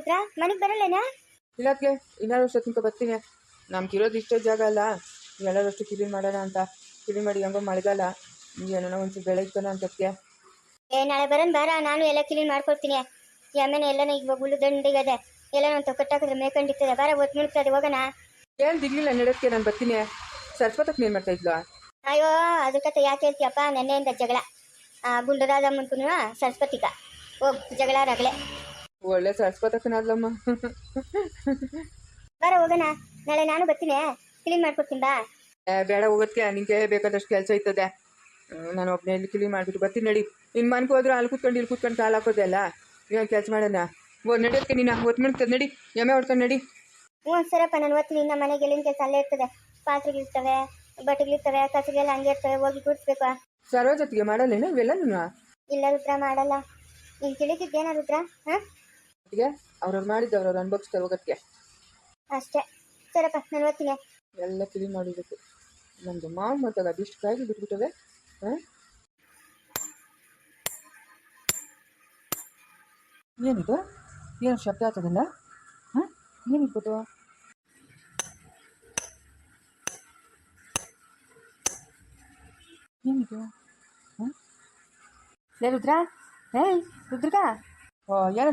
ರುದ್ರ ಮನೆಗೆ ಬರಲ್ಲೇನಾ? ಇಲ್ಲತ್ಲೆ ಇನ್ನಾರು ಅಷ್ಟೊತ್ತಿನ ಬರ್ತೀನಿ. ನಮ್ಗೆ ಇರೋದು ಇಷ್ಟೇ ಜಾಗ ಅಲ್ಲ. ಎಲ್ಲರಷ್ಟು ಕ್ಲೀನ್ ಮಾಡೋಣ ಅಂತ. ಕ್ಲೀನ್ ಮಾಡಿ ಹೆಂಗೋ ಮಳೆಗಾಲ. ಏನೋ ಒಂಚೂರು ಬೆಳೆ ಅಂತಕ್ಕೆ ಏ ನಾಳೆ ಬರೋನ್ ಬಾರ. ನಾನು ಎಲ್ಲ ಕ್ಲೀನ್ ಮಾಡ್ಕೊಡ್ತೀನಿ. ಆಮೇಲೆ ಎಲ್ಲನ ಈಗ ಹುಲ್ಲು ದಂಡಿಗದೆ. ಎಲ್ಲ ನಾನು ತೊಕ್ಕಟ್ಟಾಕಿದ್ರೆ ಮೇಕಂಡಿರ್ತದೆ ಬಾರ ಒತ್ತು ಮುಳುಗ್ತದೆ ಹೋಗೋಣ. ಏನ್ ದಿಗ್ಲಿಲ್ಲ ನಡೆದಕ್ಕೆ ನಾನು ಬರ್ತೀನಿ. ಸರ್ಸ್ವತಕ್ಕೆ ಏನು ಮಾಡ್ತಾ ಇದ್ಲು? ಅಯ್ಯೋ ಅದ್ರ ಕತೆ ಯಾಕೆ ಹೇಳ್ತೀಯಪ್ಪ? ನೆನ್ನೆಯಿಂದ ಜಗಳ. ಆ ಗುಂಡರಾಜಮ್ಮನ್ಕುನು ಸರಸ್ವತಿಕ ಹೋಗ್ ಜಗಳ ರಗಳೆ ಒಳ್ಳೆ ಸರ್ಸ್ವತಕ್ಕನಾದ್ಲಮ್ಮ ಬರ ಹೋಗೋಣ. ನಾಳೆ ನಾನು ಬರ್ತೀನಿ. ಕ್ಲೀನ್ ಮಾಡ್ಕೊಡ್ತೀನಿ ಬಾ. ಬೇಡ ಹೋಗೋದಕ್ಕೆ ನಿಂಗೆ ಬೇಕಾದಷ್ಟು ಕೆಲಸ ಇರ್ತದೆ. ನಾನು ಒಬ್ಬನೇ ಇಲ್ಲಿ ಕ್ಲೀನ್ ಮಾಡಿಬಿಟ್ಟು ಬರ್ತೀನಿ ನಡಿ. ನಿನ್ನ ಮನ್ಗೆ ಹೋದ್ರೆ ಅಲ್ಲಿ ಕೂತ್ಕೊಂಡು ಇಲ್ಲಿ ಕೂತ್ಕೊಂಡು ಕಾಲು ಹಾಕೋದೆ ಅಲ್ಲ? ಏನು ಕೆಲಸ ಮಾಡೋಣ? ಓ ನಡೆಯೋದಕ್ಕೆ ನೀನು ಹೊತ್ತು ಮಾಡ್ತದೆ ನಡಿ. ಎಮ್ಮೆ ಹೊಡ್ಕೊಂಡು ನಡಿ. ಹ್ಞೂ ಸರಪ್ಪ ನಾನು ಓದ್ತೀನಿ. ನಮ್ಮ ಮನೆಗೆ ಎಲ್ಲಿನ ಕೆಲಸ ಅಲ್ಲೇ ಇರ್ತದೆ. ಪಾತ್ರೆಗಳಿರ್ತವೆ ಬಟ್ಟೆಗಳಿರ್ತವೆ ಕಸಗೆಲ್ಲ ಹಂಗೆ ಇರ್ತವೆ. ಹೋಗಿ ಗುಡಿಸ್ಬೇಕು. ಜೊತೆಗೆ ಮಾಡಲ್ಲೇನು ಇವೆಲ್ಲ ನೀನು ಇಲ್ಲ ರುದ್ರ ಮಾಡಲ್ಲ. ನೀನು ತಿಳಿದಿದ್ದೇನ ರುದ್ರ? ಹಾಂ? ಒಟ್ಟಿಗೆ ಅವ್ರವ್ರು ಮಾಡಿದ್ದು ಅವ್ರವ್ರು ಅನ್ಭವಿಸ್ತಾರೆ ಹೋಗೋದಕ್ಕೆ ಅಷ್ಟೇ. ಸರಪ್ಪ ನಲ್ವತ್ತಿಗೆ ಎಲ್ಲ ಕ್ಲೀನ್ ಮಾಡಿಬೇಕು ನಮ್ಮದು ಮಾವು ಮತ್ತಾಗ ಅದೆಷ್ಟು ಕಾಯಿಗೆ ಬಿಟ್ಬಿಟ್ಟವೆ. ಹಾಂ? ಏನಿದು? ಏನು ಶಬ್ದ ಆಗ್ತದಲ್ಲ? ಹಾಂ? ಏನಿರ್ಬೋದು? ಏನಿದು? ಹಾಂ? ಲೇ ರುದ್ರ? ಏಯ್ ರುದ್ರಗ? ಓ ಏನೋ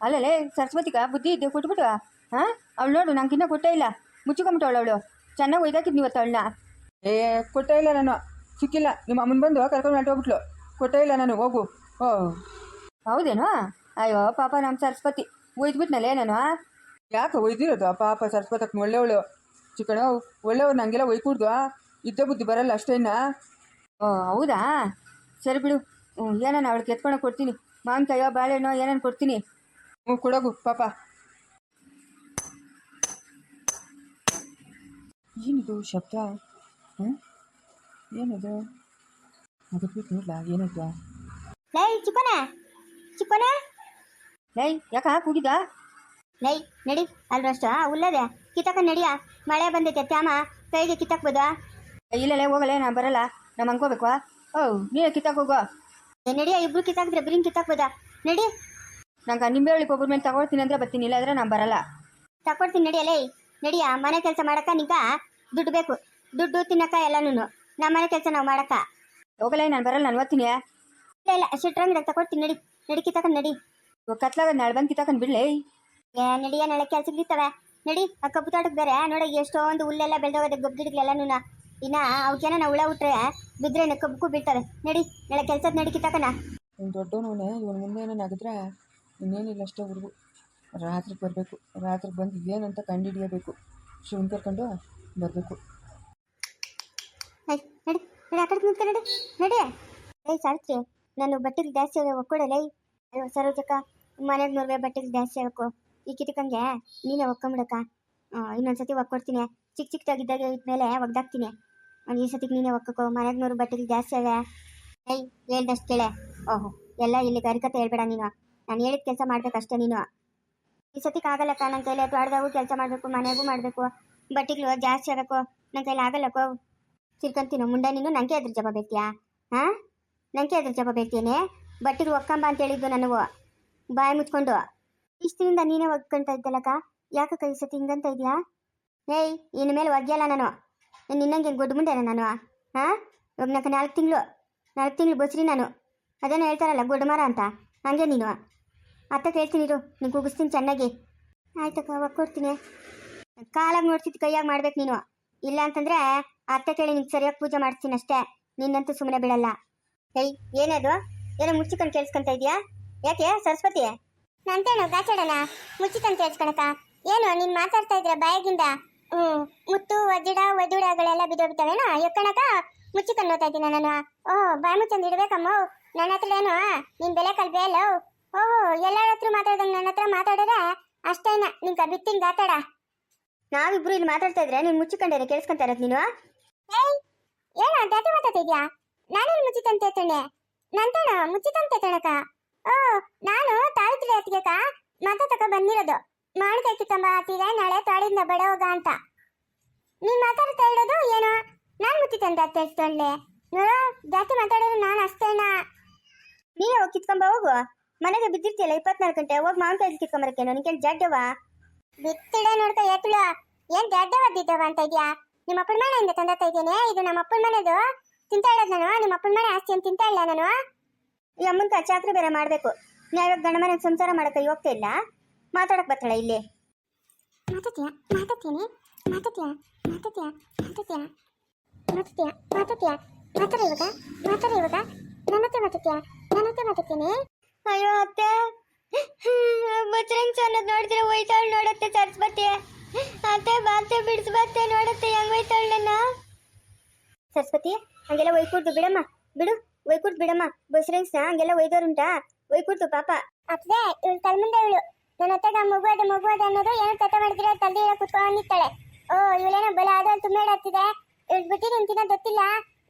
ಚಿಕ್ಕಣ್ಣ ಅಲ್ಲಲೇ ಸರಸ್ವತಿಗ ಬುದ್ಧಿ ಇದ್ದೆ ಕೊಟ್ಬಿಟ್ಟು ಹಾಂ? ಅವಳು ನೋಡು ನಂಗಿನ್ನ ಕೊಟ್ಟೇ ಇಲ್ಲ. ಮುಚ್ಚಿಕೊಂಬಿಟ್ಟವಳು ಅವಳು. ಚೆನ್ನಾಗಿ ಒಯ್ದಾಕಿದ್ ಇವತ್ತು ಅವಳನ್ನ. ಏ ಕೊಟ್ಟೇ ಇಲ್ಲ ನಾನು. ಸಿಕ್ಕಿಲ್ಲ. ನಿಮ್ಮ ಅಮ್ಮನ ಬಂದು ಕರ್ಕೊಂಡು ಹೊರಟೋಗ್ಬಿಟ್ಲು. ಕೊಟ್ಟೇ ಇಲ್ಲ ನಾನು ಹೋಗು. ಓ. ಹೌದೇನೋ? ಅಯ್ಯೋ ಪಾಪ ನಮ್ಮ ಸರಸ್ವತಿ. ಒಯ್ದ್ಬಿಟ್ನಲ್ಲೇ ನಾನು ಯಾಕೆ ಒಯ್ದಿರೋದು? ಪಾಪ ಸರಸ್ವತಕ್ಕೆ ಒಳ್ಳೆಯವಳು. ಚಿಕ್ಕಣ ಒಳ್ಳೆಯವ್ರು ನಂಗೆಲ್ಲ ಒಯ್ಕೂಡ್ದು ಇದ್ದ ಬುದ್ಧಿ ಬರಲ್ಲ ಅಷ್ಟೇನಾ ಓ ಹೌದಾ? ಸರಿ ಬಿಡು. ಹ್ಞೂ ಏನಾನ ಅವಳಿಗೆ ಎತ್ಕೊಂಡು ಕೊಡ್ತೀನಿ. ಮಾವಿನಕಾಯೋ ಬಾಳೆಹಣ್ಣು ಏನೇನು ಕೊಡ್ತೀನಿ. ಹ್ಞೂ ಕೊಡೋಗು ಪಾಪ. ಏನಿದು ಶಬ್ದ? ಹ್ಞೂ? ಏನದು? ಅದಕ್ಕೆ ನೋಡ್ಲಾ ಏನದು? ಲೈ ಚಿಕ್ಕನ ಚಿಕ್ಕನ ಲೈ ಯಾಕ ಕೂಗಿದ ಲೈ ನಡಿ ಅಲ್ರಷ್ಟ ಉಲ್ಲದೆ. ಕಿತಕ ನಡಿಯ ಮಳೆ ಬಂದೈತೆ ತ್ಯಾಮ ಕೈಗೆ ಕಿತ್ತಕ್ಬೋದಾ ಇಲ್ಲಲೇ ಹೋಗಲೇ ನಾ ಬರಲ್ಲ. ನಮ್ಮ ಅನ್ಕೋಬೇಕು ಓ ನೀ ಕಿತಕ್ ಹೋಗೋ ನಡಿಯ ಇಬ್ರು ಕಿತ್ತಾಕಿದ್ರೆ ಬಿರಿನ್ ಬದ ನಡಿ. ನಂಗೆ ನಿಂಬೆ ಹಳ್ಳಿ ಒಬ್ಬರ ಮೇಲೆ ತಗೊಳ್ತೀನಿ ಅಂದ್ರೆ ಬರ್ತೀನಿ ಇಲ್ಲಾಂದ್ರೆ ನಾನು ಬರಲ್ಲ. ತಕೊಡ್ತೀನಿ ನಡಿಯ ಲೈ ನಡಿಯ ಮನೆ ಕೆಲಸ ಮಾಡಕ್ಕ ನಿಂಗ ದುಡ್ಡು ಬೇಕು. ದುಡ್ಡು ತಿನ್ನಕ್ಕ ಎಲ್ಲನೂ ನಮ್ಮ ಮನೆ ಕೆಲಸ ನಾವು ಮಾಡಕ್ಕ. ಹೋಗಲೇ ನಾನು ಬರಲ್ಲ ನಾನು ಓದ್ತೀನಿ. ಇಲ್ಲ ಇಲ್ಲ ಸಿಟ್ರಂಗದಾಗ ತಕೊಡ್ತೀನಿ ನಡಿ. ನಡಿ ಕಿತ್ತಕ ನಡಿ. ಕತ್ಲಾಗ ನಾಳೆ ಬಂದು ಕಿತ್ತಾಕೊಂಡು ಬಿಡ್ಲೇ? ಏ ನಡಿಯ ನಾಳೆ ಕೆಲ್ಸಕ್ಕೆ ಇರ್ತವೆ ನಡಿ ಆ ಕಬ್ಬು ತೋಟಕ್ಕೆ ಬೇರೆ ನೋಡಿ ಎಷ್ಟೊಂದು ಹುಲ್ಲೆಲ್ಲ ಬೆಳೆದೋಗದೆ ಗಬ್ಬು ಗಿಡಗಳೆಲ್ಲನೂ ಇನ್ನ ಅವಕ್ಕೇನ ನಾವು ಹುಳ ಉಟ್ರೆ ಬಿದ್ರೆ ಕಬ್ಬಕ್ಕೂ ಬೀಳ್ತವೆ ನಡಿ ನಾಳೆ ಕೆಲ್ಸದ ನಡಿ ಕಿತ್ತಕನ. ದೊಡ್ಡ ದೊಡ್ಡವನವನೇ ಇವನ ಮುಂದೆ ಏನೋ ಆಗಿದ್ರೆ ಇನ್ನೇನಿಲ್ಲ ಅಷ್ಟೇ ಹುಡುಗು. ರಾತ್ರಿ ಬರಬೇಕು. ರಾತ್ರಿ ಬಂದು ಏನಂತ ಕಂಡುಹಿಡಿಯಬೇಕು ಶಿವನ್ ಕರ್ಕೊಂಡು ಬರಬೇಕು. ಆ ಕಡೆ ಸಾರ್ತ್ರಿ ನಾನು ಬಟ್ಟೆಗೆ ಜಾಸ್ತಿ ಒಕ್ಕೊಡಲೇ ಅಯ್ಯೋ, ಸರೋಜಕ್ಕ, ಮನೆಗೆ ನೋಡ್ವೆ ಬಟ್ಟೆಗೆ ಜಾಸ್ತಿ ಆಗಬೇಕು ಈ ಕಿಟಕಂಗೆ ನೀನೇ ಒಕ್ಕೊಂಬಿಡಕ್ಕ. ಇನ್ನೊಂದ್ಸತಿ ಒಕ್ಕೊಡ್ತೀನಿ. ಚಿಕ್ಕ ಚಿಕ್ಕದಾಗಿದ್ದಾಗ ಇದ್ಮೇಲೆ ಒಗ್ದಾಕ್ತೀನಿ. ಈ ಸತಿಗೆ ನೀನೇ ಒಕ್ಕೋ ಮನೆಗೆ ನೋಡು ಬಟ್ಟೆಗೆ ಜಾಸ್ತಿ ಅವೆ ಏಯ್, ಹೇಳ್ದಷ್ಟು ಕೇಳೆ. ಓಹೋ, ಎಲ್ಲ ಇಲ್ಲಿ ಗರಿಕತೆ ಹೇಳ್ಬೇಡ ನೀನು. ನಾನು ಹೇಳಿದ ಕೆಲಸ ಮಾಡ್ಬೇಕಷ್ಟೇ ನೀನು. ಈ ಸತಿಗೆ ಆಗಲ್ಲಕ್ಕ ನನ್ನ ಕೈಲಿ ತೋಟದಾಗೂ ಕೆಲಸ ಮಾಡಬೇಕು, ಮನೆಗೂ ಮಾಡಬೇಕು, ಬಟ್ಟೆಗಳು ಜಾಸ್ತಿ ಆಗಬೇಕು ನನ್ನ ಕೈಲಿ ಆಗಲ್ಲಕ್ಕೋ ತಿರ್ಕೊಂತೀನೋ ಮುಂಡ ನೀನು ನನಗೆ ಅದ್ರ ಜವಾಬ್ ಬೇಕಿಯಾ ಹಾಂ? ನನಗೆ ಅದ್ರ ಜವಾಬ್ ಬೇಕೇನೆ ಬಟ್ಟೆಗಳು ಒಕ್ಕಂಬ ಅಂತ ಹೇಳಿದ್ದು ನನಗೂ. ಬಾಯಿ ಮುಚ್ಕೊಂಡು. ಇಷ್ಟಿನಿಂದ ನೀನೇ ಒಗ್ಕೊಂತ ಇದ್ದಲ್ಲಕ್ಕ ಯಾಕಕ್ಕ ಈ ಸತಿ ಹಿಂಗಂತ ಇದೆಯಾ? ಏಯ್ ಇನ್ನು ಮೇಲೆ ಒಗ್ಯಲ್ಲ ನಾನು. ನಿನ್ನಂಗೆ ಗೊಡ್ಡ ಮುಂಡೆನ ನಾನು. ಹಾಂ? ಇವಾಗ ನಾಲ್ಕು ತಿಂಗಳು ನಾಲ್ಕು ತಿಂಗಳು ಬಸ್ರಿ ನಾನು. ಅದೇನೋ ಹೇಳ್ತಾರಲ್ಲ ಗೊಡ್ಡ ಮರ ಅಂತ. ಹಂಗೆ ನೀನು. ಅತ್ತ ಕೇಳ್ತೀನಿ ಇರು ನೀನು ಕೂಗಿಸ್ತೀನಿ ಚೆನ್ನಾಗಿ. ಆಯ್ತಕ್ಕ ಒಕ್ಕೊಡ್ತೀನಿ ಕಾಲಾಗಿ ನೋಡ್ತಿದ್ದು ಕೈಯಾಗಿ ಮಾಡ್ಬೇಕು ನೀನು. ಇಲ್ಲ ಅಂತಂದ್ರೆ ಅತ್ತೆ ಕೇಳಿ ನಿಂಗೆ ಸರಿಯಾಗಿ ಪೂಜೆ ಮಾಡ್ತೀನಿ ಅಷ್ಟೇ. ನಿನ್ನಂತೂ ಸುಮ್ಮನೆ ಬಿಡಲ್ಲ. ಏಯ್ ಏನದು ಏನೋ ಮುಚ್ಚಿಕೊಂಡು ಕೇಳಿಸ್ಕೊಂತ ಇದೆಯಾ? ಯಾಕೆ, ಸರಸ್ವತಿ? ನಂತೇನು ಗಾಚಾಡಣ ಮುಚ್ಚಿಕೊಂಡು ಕೇಳಿಸ್ಕೊಳಕ ಏನು, ನೀನು ಮಾತಾಡ್ತಾ ಇದ್ರೆ ಬಾಯಾಗಿಂದ? ಮುತ್ತು, ವಜ್ಜಿಡ ವಜುಡಗಳೆಲ್ಲ ಬಿದ್ದೋಗ್ಬಿಟ್ಟವೇನೋ? ಎಕ್ಕಣಕ ಮುಚ್ಚಿಕೊಂಡು ನೋಡ್ತಾ ಇದ್ದೀನಿ ನಾನು. ಓಹ್, ಬಾಯಿ ಮುಚ್ಚಂದು ಇಡ್ಬೇಕಮ್ಮ. ನನ್ನ ಹತ್ರ ಏನು ನಿನ್ ಬೆಲೆ ಕಲ್ಬೇ ಅಲ್ಲ ಓಹೋ ಎಲ್ಲರ ಹತ್ರ ಮಾತಾಡ್ದಂಗೆ ನನ್ನ ಹತ್ರ ಮಾತಾಡಿದ್ರೆ ಅಷ್ಟೇನ ನಿಂಗೆ ಬಿತ್ತಿನ ಗಾತಾಡ. ನಾವಿಬ್ರು ಇಲ್ಲಿ ಮಾತಾಡ್ತಾ ಇದ್ರೆ ನೀನು ಮುಚ್ಚಿಕೊಂಡೇನೆ ಕೇಳಿಸ್ಕೊಂತ ಇರೋದು ನೀನು? ಏನ ದಾಟಿ ಮಾತಾಡ್ತಿದ್ಯಾ? ನಾನೇನು ಮುಚ್ಚಿತಂತೆ ತಣ್ಣೆ? ನಂತಣ ಮುಚ್ಚಿತಂತೆ ತಣಕ? ಓ ನಾನು ತಾಳ್ತಿಲೆ ಅತ್ತಿಗೆಕ ಮಾತಾಡಕ ಬಂದಿರೋದು. ಮಾಡ್ಕೈ ಕಿತ್ತಂಬ ಆತಿಗೆ ನಾಳೆ ತಾಳಿಂದ ಬಡ ಹೋಗ ಅಂತ. ನೀನ್ ಮಾತಾಡ್ತಾ ಇರೋದು ಏನೋ? ನಾನು ಮುಚ್ಚಿತಂತೆ ಅತ್ತೆ ತಳ್ಳೆ ನೋಡೋ ಜಾಸ್ತಿ ಮಾತಾಡೋದು ನಾನು ಅಷ್ಟೇನಾ? ನೀನು ಕಿತ್ಕೊಂಬ ಹೋಗು? ಮನೆಗೆ ಬಿದ್ದಿರ್ತಿಯಲ್ಲ ಇಪ್ಪತ್ನಾಲ್ಕು ಗಂಟೆ ಹೋಗಿ ಮಾವಿನಕಾಯಿ ಕಿತ್ಕೊಂಬರಕ್ಕೆ ನನಗೆ ಜಡ್ಡವ ಬಿತ್ತಿಡ ನೋಡ್ತಾ ಎತ್ತುಳ ಏನ್ ಜಡ್ಡವ ಬಿದ್ದವ ಅಂತ ಇದೆಯಾ? ನಿಮ್ಮ ಅಪ್ಪನ ಮನೆಯಿಂದ ತಂದತ್ತ ಇದ್ದೇನೆ. ಇದು ನಮ್ಮ ಅಪ್ಪನ ಮನೆದು. ತಿಂತಾ ಇರೋದು ನಾನು. ನಿಮ್ಮ ಅಪ್ಪನ ಮನೆ ಆಸ್ತಿ ಅಂತ ತಿಂತಾ ಇಲ್ಲ ನಾನು? ಈ ಅಮ್ಮನ ಕಚ್ಚಾತ್ರ ಬೇರೆ ಮಾಡ್ಬೇಕು. ನ್ಯಾಯವಾಗಿ ಗಂಡ ಮನೆಗೆ ಸಂಸಾರ ಮಾಡಕ್ಕೆ ಹೋಗ್ತಾ ಇಲ್ಲ? ಮಾತಾಡಕ್ ಬರ್ತಾಳೆ ಇಲ್ಲಿ. ಮಾತಾಡ್ತೀಯ? ಮಾತಾಡ್ತೀನಿ. ಮಾತಾಡ್ತೀಯ? ಮಾತಾಡ್ತೀಯ? ಮಾತಾಡ್ತೀಯ? ಮಾತಾಡ್ತೀಯ? ಮಾತಾಡ್ತೀಯ? ಮಾತಾಡ ಇವಾಗ? ಮಾತಾಡ ಇವಾಗ? ನನ್ನ ಹತ್ರ ಮಾತಾಡ್ತೀಯ? ನನ್ನ ಹತ್ರ ಮಾತಾಡ್ತೀನಿ. ಅಯ್ಯೋ ಅತ್ತೆ. ಬಚ್ಚರಂಗ್ ಅನ್ನೋದು ನೋಡಿದ್ರೆ ಒಯ್ತಾಳು ನೋಡತ್ತೆ, ಸರಸ್ವತಿ. ಅತ್ತೆ, ಬಾತೆ ಬಿಡಿಸ್ಬತ್ತೆ ನೋಡತ್ತೆ, ಹೆಂಗ್ ಒಯ್ತಾಳು ನನ್ನ? ಸರಸ್ವತಿ, ಹಂಗೆಲ್ಲ ಒಯ್ಕೂಡ್ದು ಬಿಡಮ್ಮ. ಬಿಡು ಒಯ್ಕೂಡ್ದು ಬಿಡಮ್ಮ. ಬಸ್ರಂಗ್ಸ್ನ ಹಂಗೆಲ್ಲ ಒಯ್ದೋರುಂಟಾ ಒಯ್ಕೂಡ್ದು ಪಾಪ. ಅಪ್ಪದೆ ಇವಳು ತಲೆಮುಂದೆ ಇವಳು. ನನ್ನ ಹತ್ತಾಗ ಮಗು ಅದ ಮಗು ಅದ ಅನ್ನೋದು ಏನು ತಟ ಮಾಡಿದ್ರೆ ತಂದೆ ಹೇಳ ಕುತ್ಕೊಂಡಿರ್ತಾಳೆ ಓ, ಇವಳೇನೋ ಬಲ ಅದು ತುಂಬ ಇವಳು ಬಿಟ್ಟು ನಿಂತಿನ ಗೊತ್ತಿಲ್ಲ.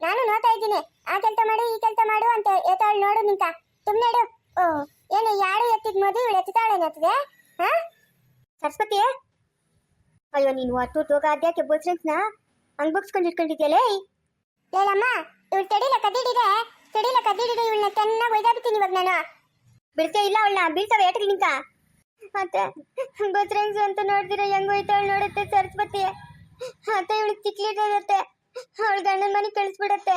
ನಾನು ನೋಡ್ತಾ ಇದ್ದೀನಿ. ಆ ಕೆಲಸ ಮಾಡು, ಈ ಕೆಲಸ ಮಾಡು ಅಂತ ಏತಾಳು ನೋಡು ನಿಂತ. ಸುಮ್ಮನೆ ಓ ಏನು ಯಾರು ಎತ್ತಿದ ಮದುವೆ ಇವಳು ಎತ್ತಾಳೆ ಎತ್ತಿದೆ? ಹಾ? ಸರಸ್ವತಿ? ಅಯ್ಯೋ ನೀನು ಒಟ್ಟು ತೋಗ ಅದ್ಯಾಕೆ ಬೋಸ್ರೆಂಟ್ಸ್ನ ಹಂಗ್ ಬಗ್ಸ್ಕೊಂಡು ಇಟ್ಕೊಂಡಿದ್ಯಲೇ ಹೇಳಮ್ಮ ಇವಳು ತಡಿಲ ಕದ್ದಿಡಿದೆ ತಡಿಲ ಕದ್ದಿಡಿದೆ ಇವಳನ್ನ ಚೆನ್ನಾಗಿ ಒಯ್ದಾಬಿಡ್ತೀನಿ ಇವಾಗ ನಾನು. ಬಿಡ್ತೇ ಇಲ್ಲ ಅವಳನ್ನ ಬೀಳ್ತಾವೆ ಏಟಕ್ಕೆ ನಿಂತ ಮತ್ತೆ ಬೋಸ್ರೆಂಗ್ಸ್ ಅಂತ ನೋಡಿದ್ರೆ ಹೆಂಗ್ ಹೋಯ್ತಾವಳು ನೋಡುತ್ತೆ ಸರಸ್ವತಿ? ಮತ್ತೆ ಇವಳಿಗೆ ಚಿಕ್ಲಿರುತ್ತೆ ಅವಳ ಗಂಡನ ಮನೆಗೆ ಕಳಿಸ್ಬಿಡತ್ತೆ.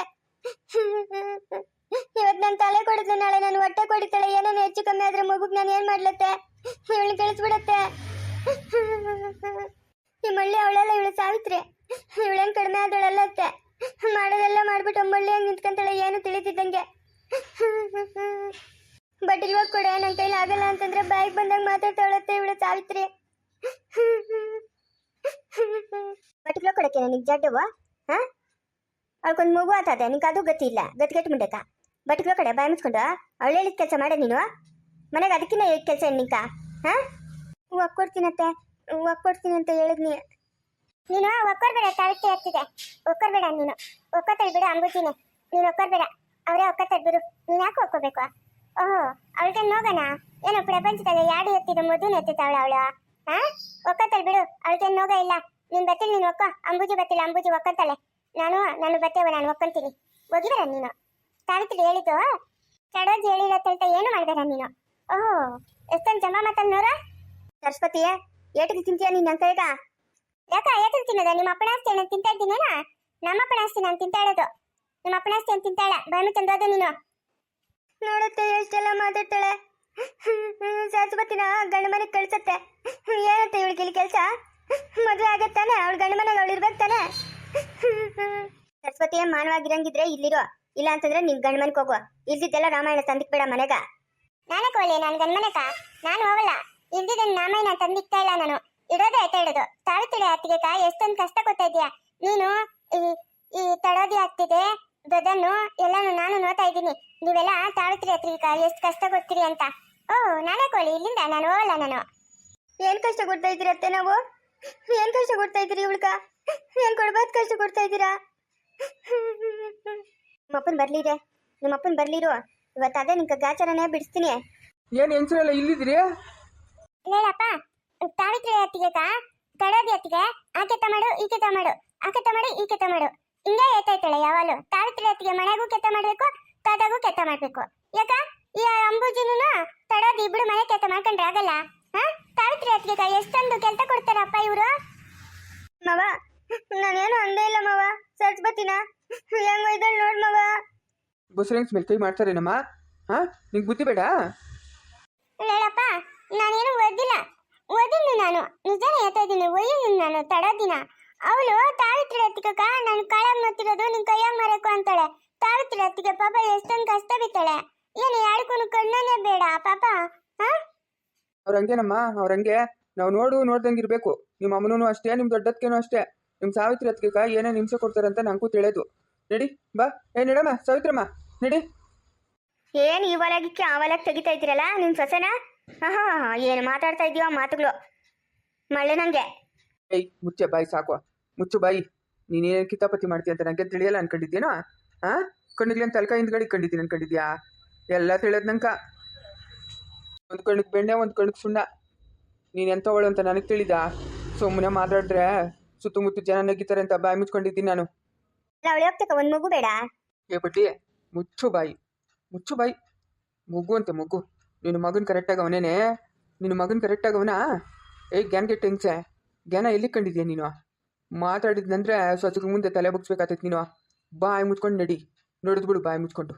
ಇವತ್ತು ನಾನು ತಲೆ ಕೊಡುತ್ತೆ ನಾಳೆ ನಾನು ಹೊಟ್ಟೆ ಕೊಡಿತಾಳೆ ಏನೇನು ಹೆಚ್ಚು ಕಮ್ಮಿ ಆದ್ರೆ ಮಗುಗ್ ನಾನು ಏನು ಮಾಡ್ಲತ್ತೆ? ಇವಳು ಕಳಿಸ್ಬಿಡತ್ತೆ ಈ ಮಳ್ಳಿ ಅವಳೆಲ್ಲ ಇವಳು ಸಾವಿತ್ರಿ. ಇವಳೇನ್ ಕಡಿಮೆ ಆದಳಲ್ಲತ್ತೆ. ಮಾಡೋದೆಲ್ಲ ಮಾಡ್ಬಿಟ್ಟು ಮಳ್ಳಿ ಹಂಗೆ ನಿಂತ್ಕೊಂತಾಳೆ, ಏನು ತಿಳಿತಿದ್ದಂಗೆ ಬಟ್ ಇವಾಗ ನನ್ನ ಕೈಲಿ ಆಗಲ್ಲ ಅಂತಂದ್ರೆ ಬಾಯಿಗೆ ಬಂದಾಗ ಮಾತಾಡ್ತಾಳತ್ತೆ ಇವಳು ಸಾವಿತ್ರಿ. ಬಟ್ಗಳು ಕೊಡಕ್ಕೆ ನನಗೆ ಜಡ್ಡವ? ಹಾ? ಅವಳಿಗೊಂದು ಮಗು ಆತದೆ ನಿಂಗೆ ಅದು ಗತಿ ಇಲ್ಲ. ಗತಿಗೆಟ್ಟು ಮುಂಡಕ ಬಟ್ಗಳು ಕಡೆ ಬಾಯಿ ಮುಚ್ಕೊಂಡು ಅವಳು ಹೇಳಿದ ಕೆಲಸ ಮಾಡ ನೀನು. ಮನೆಗೆ ಅದಕ್ಕಿನ್ನ ಕೆಲಸ ನಿಂಕ ಹಾ? ಒಕ್ಕೊಡ್ತೀನತ್ತೆ ಒಕ್ಕೊಡ್ತೀನಿ ಅಂತ ಹೇಳಿದ್ನಿ ನೀನು ಒಕ್ಕೊಡ್ಬೇಡ ತಾಳ್ತಿ ಆಗ್ತಿದೆ ಒಕ್ಕೊಡ್ಬೇಡ ನೀನು. ಒಕ್ಕೊತ್ತಳಿ ಬಿಡು ಅಂಬುಜಿನಿ ನೀನು ಒಕ್ಕೊಡ್ಬೇಡ ಅವರೇ ಒಕ್ಕೊತ್ತಡ್ ಬಿಡು ನೀನು ಯಾಕೆ ಒಕ್ಕೋಬೇಕು? ಓಹೋ ಅವಳಿಗೆ ನೋಗೋಣ ಏನೋ ಪ್ರಪಂಚದಲ್ಲಿ ಯಾಡು ಎತ್ತಿದ ಮದುವೆ ಎತ್ತಿದ್ದಾವಳ ಅವಳು. ಹಾ? ಒಕ್ಕತ್ತಲ್ ಬಿಡು ಅವಳಿಗೆ ನೋಗ ಇಲ್ಲ. ನೀನು ಬರ್ತೀನಿ ನೀನು ಒಕ್ಕೋ. ಅಂಬುಜಿ ಬತ್ತಿಲ್ಲ, ಅಂಬುಜಿ ಒಕ್ಕಂತಾಳೆ. ನಾನು ನಾನು ಬತ್ತೇವ, ನಾನು ಒಕ್ಕೊಂತೀನಿ. ಹೋಗಿಬೇಡ ನೀನು. ಸಾವಿತ್ರಿ ಹೇಳಿದ್ದು? ಚಡೋಜಿ ಹೇಳಿರತ್ತಂತ ಏನು ಮಾಡ್ಬೇಡ ನೀನು? ಓಹೋ, ಎಷ್ಟೊಂದು ಜಮಾ ಮಾತನ್ನೋರ ಸರಸ್ವತಿಯ ಏಟಿಗೆ ತಿಂತೀಯ ನೀನ್ ಅಂತ ಕೈಗ? ಯಾಕ ಏಟಿಗೆ ತಿನ್ನೋದ? ನಿಮ್ಮ ಅಪ್ಪನ ಆಸ್ತಿ ನಾನು ತಿಂತಾ ಇದ್ದೀನೇನ? ನಮ್ಮ ಅಪ್ಪನ ಆಸ್ತಿ ನಾನು ತಿಂತಾ ನಿಮ್ಮ ಅಪ್ಪನ ಆಸ್ತಿ ನಾನು ತಿಂತಾಳೆ ಬಾಯಿ ತಂದೋದು ನೀನು? ನೋಡುತ್ತೆ, ಎಷ್ಟೆಲ್ಲ ಮಾತಾಡ್ತಾಳೆ. ಸರಸ್ವತಿನ ಗಂಡ ಮನೆಗೆ ಕಳ್ಸತ್ತೆ. ಏನಂತ ಇವಳಿಗೆ ಇಲ್ಲಿ ಕೆಲಸ? ಮದುವೆ ಆಗತ್ತಾನೆ? ಅವಳು ಗಂಡ ಮನೆಗೆ ಅವಳು ಇರ್ಬೇಕು ತಾನೆ? ಸರಸ್ವತಿಯ, ಮಾನವಾಗಿರಂಗಿದ್ರೆ ಇಲ್ಲಿರೋ. ಇಲ್ಲ ಅಂತಂದ್ರೆ ನಿನ್ ಗಂಡ ಮನೆಗೆ ಹೋಗು. ಇಲ್ದಿದ್ದೆಲ್ಲ ರಾಮಾಯಣ ತಂದಿಕ್ ಬೇಡ ಮನೆಗ. ನಾನೇ ಕೋಲಿ ನಾನು ಗಂಡ ಮನೆಗ? ನಾನು ಹೋಗಲ್ಲ. ಇಲ್ದಿದ್ದ ರಾಮಾಯಣ ತಂದಿಕ್ತಾ ಇಲ್ಲ ನಾನು. ಇಡೋದೇ ಆಯ್ತಾ ಇಡೋದು? ತಾಳ್ತಿಡೆ ಅತ್ತಿಗೆ ಎಷ್ಟೊಂದು ಕಷ್ಟ ಕೊಡ್ತಾ ಇದೀಯ ನೀನು ಈ ಈ ತಡೋದಿ ಆಗ್ತಿದೆ ಗದನ್ನು ಎಲ್ಲಾನು ನಾನು ನೋಡ್ತಾ ಇದ್ದೀನಿ. ನೀವೆಲ್ಲ ತಾಳ್ತಿರಿ ಅತ್ರಿಕ ಎಷ್ಟು ಕಷ್ಟ ಕೊಡ್ತೀರಿ ಅಂತ. ಓ ನಾನೇ ಕೋಳಿ ಇಲ್ಲಿಂದ ನಾನು ಹೋಗಲ್ಲ ನಾನು. ಏನ್ ಕಷ್ಟ ಕೊಡ್ತಾ ಇದ್ದೀರ ಅತ್ತೆ ನಾವು? ಏನ್ ಕಷ್ಟ ಕೊಡ್ತಾ ಇದ್ದೀರಿ ಇವಳ್ಕ? ಏನ್ ಕೊಡ್ಬಾರ್ದು ಕಷ್ಟ ಕೊಡ್ತಾ ಇದ್ದೀರಾ? ನಿಮ್ಮಪ್ಪನ್ ಬರ್ಲಿದೆ. ನಿಮ್ಮಪ್ಪನ್ ಬರ್ಲಿರು. ಇವತ್ತು ಅದೇ ನಿಂಕ ಗಾಚಾರನೇ ಬಿಡಿಸ್ತೀನಿ. ಏನು ಎಲ್ಲ ಇಲ್ಲಿದ್ರಿ ಹೇಳಪ್ಪ ತಾವಿತ್ರಿ ಅತ್ತಿಗೆಕ ತಡೋದಿ ಅತ್ತಿಗೆ ಆ ಕೆತ್ತ ಮಾಡು ಈ ಕೆತ್ತ ಮಾಡು ಆ ಕೆತ್ತ ಮಾಡು ಈ ಕೆತ್ತ ಮಾಡು. ಹಿಂಗೆ ಏತಾಯ್ತಾಳೆ ಯಾವಾಗಲೂ. ತಾವಿತ್ರಿ ಅತ್ತಿಗೆ ಮನೆಗೂ ಕೆತ್ತ ಮಾಡಬೇಕು ತಾತಾಗೂ ಕೆತ್ತ ಮಾಡ್ಬೇಕು. ಯಾಕ? ಈ ಅಂಬುಜಿನೂ ತಡೋದು ಇಬ್ರು ಮನೆ ಕೆತ್ತ ಮಾಡ್ಕೊಂಡ್ರೆ ಆಗಲ್ಲ. ಹಾ? ಸಾವಿತ್ರಿ ಅತ್ತಿಗೆ ಎಷ್ಟೊಂದು ಕೆಲಸ ಕೊಡ್ತಾರಪ್ಪ ಇವರು? ಮವ ನಾನೇನು ಅಂದೇ ಇಲ್ಲ ಮವ. ಸರಸ್ವತಿನ ಒಯ್ದಳ್ ನೋಡ್ ಮಗ. ಬಸ್ರಂಗ್ಸ್ ಮೇಲೆ ಕೈ ಮಾಡ್ತಾರೇನಮ್ಮ ಹಾ? ನಿಂಗೆ ಬುದ್ಧಿ ಬೇಡ? ಹೇಳಪ್ಪ ನಾನೇನು ಓದಿಲ್ಲ. ಓದಿನಿ ನಾನು. ನಿಜಾನೇ ಹೇಳ್ತಾ ಇದ್ದೀನಿ ಒಯ್ಯಿದ್ದೀನಿ ನಾನು ತಡದಿನ ಅವಳು ತಾಳಿತ್ರಿ ಹತ್ತಿಕ ನಾನು ಕಾಳಾಗ್ ನೋಡ್ತಿರೋದು ನಿನ್ ಕೈಯಾಗ ಮಾರಕು ಅಂತಾಳೆ. ತಾವಿತ್ರಿ ಹತ್ತಿಗೆ ಪಾಪ ಎಷ್ಟೊಂದು ಕಷ್ಟ ಬಿತ್ತಾಳೆ ಏನು ಯಾರಿಗೂ ಕಣ್ಣನೇ ಬೇಡ ಪಾಪ. ಹಾ? ಅವ್ರ ಹಂಗೇನಮ್ಮ ಅವ್ರ ಹಂಗೆ. ನಾವು ನೋಡು ನೋಡ್ದಂಗೆ ಇರಬೇಕು. ನಿಮ್ಮ ಅಮ್ಮನೂ ಅಷ್ಟೇ ನಿಮ್ಮ ದೊಡ್ಡದಕ್ಕೇನು ಅಷ್ಟೇ. ನಿಮ್ಮ ಸಾವಿತ್ರಿ ಹತ್ಗೆ ಏನೇನು ಹಿಂಸೆ ಕೊಡ್ತಾರಂತ ನಂಗೂ ತಿಳಿಯೋದು ನಡಿ ಬಾ. ಏ ನಡಮ್ಮ ಸಾವಿತ್ರಮ್ಮ ನಡಿ. ಏನು ಈ ಒಳಗಿಕ್ಕೆ ಆ ಒಳಗೆ ತೆಗಿತಾ ಇದ್ದೀರಲ್ಲ ನಿಮ್ ಸೊಸೆನ? ಹಾ ಏನು ಮಾತಾಡ್ತಾ ಇದೀವ ಮಾತುಗಳು. ಮಳೆ ನಂಗೆ. ಏಯ್ ಮುಚ್ಚೆ ಬಾಯಿ ಸಾಕು. ಮುಚ್ಚು ಬಾಯಿ. ನೀನೇನು ಕಿತಾಪತಿ ಮಾಡ್ತೀಯ ಅಂತ ನನಗೆ ತಿಳಿಯಲ್ಲ ಅನ್ಕೊಂಡಿದ್ದೀನೋ? ಹಾಂ ಕಣ್ಣಿಗೆ ಅಂತ ತಲ್ಕ ಹಿಂದ್ಗಡೆ ಕಂಡಿದ್ದೀನಿ ಅನ್ಕೊಂಡಿದ್ಯಾ ಎಲ್ಲ ತಿಳಿಯೋದು ನಂಕ. ಒಂದು ಕಣ್ಣಿಗೆ ಬೆಣ್ಣೆ ಒಂದು ಕಣ್ಣಿಗೆ ಸುಣ್ಣ. ನೀನು ಎಂಥವಳು ಅಂತ ನನಗೆ ತಿಳಿದ? ಸುಮ್ಮನೆ ಮಾತಾಡಿದ್ರೆ ಸುತ್ತಮುತ್ತ ಜನ ನಗಿತಾರೆ ಅಂತ ಬಾಯಿ ಮುಚ್ಕೊಂಡಿದ್ದೀನಿ ನಾನು. ಅವಳು ಹೋಗ್ತಕ್ಕ ಒಂದು ಮಗು ಬೇಡ? ಏ ಪಟ್ಟಿ ಮುಚ್ಚು ಬಾಯಿ ಮುಚ್ಚು ಬಾಯಿ. ಮಗು ಅಂತೆ ಮಗು. ನಿನ್ನ ಮಗನ ಕರೆಕ್ಟಾಗಿ ಅವನೇನೆ? ನಿನ್ನ ಮಗನ ಕರೆಕ್ಟಾಗಿ ಅವನಾ? ಏ ಗ್ಯಾನ್ಗೆ ಹೆಂಗ್ಸೆ? ಜ್ಞಾನ ಎಲ್ಲಿ ಕಂಡಿದ್ಯಾ ನೀನು? ಮಾತಾಡಿದ್ನಂದ್ರೆ ಸ್ವಚ್ಛಕ್ಕೆ ಮುಂದೆ ತಲೆ ಬಗ್ಸ್ಬೇಕಾತೈತೆ ನೀನು. ಬಾಯಿ ಮುಚ್ಕೊಂಡು ನಡಿ. ನೋಡಿದ್ ಬಿಡು ಬಾಯಿ ಮುಚ್ಕೊಂಡು.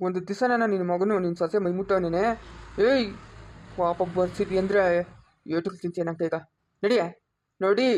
ಒಂದು ದಿವಸ ನಾನು ನಿನ್ನ ಮಗನು ನಿನ್ನ ಸೊಸೆ ಮೈ ಮುಟ್ಟವನೇನೆ? ಏಯ್, ಪಾಪ ಬರ್ಸಿದ್ವಿ ಅಂದರೆ ಏಟು ತಿಂತೀಯ ಅಂತ ಈಗ ನಡಿಯ? ನೋಡಿ.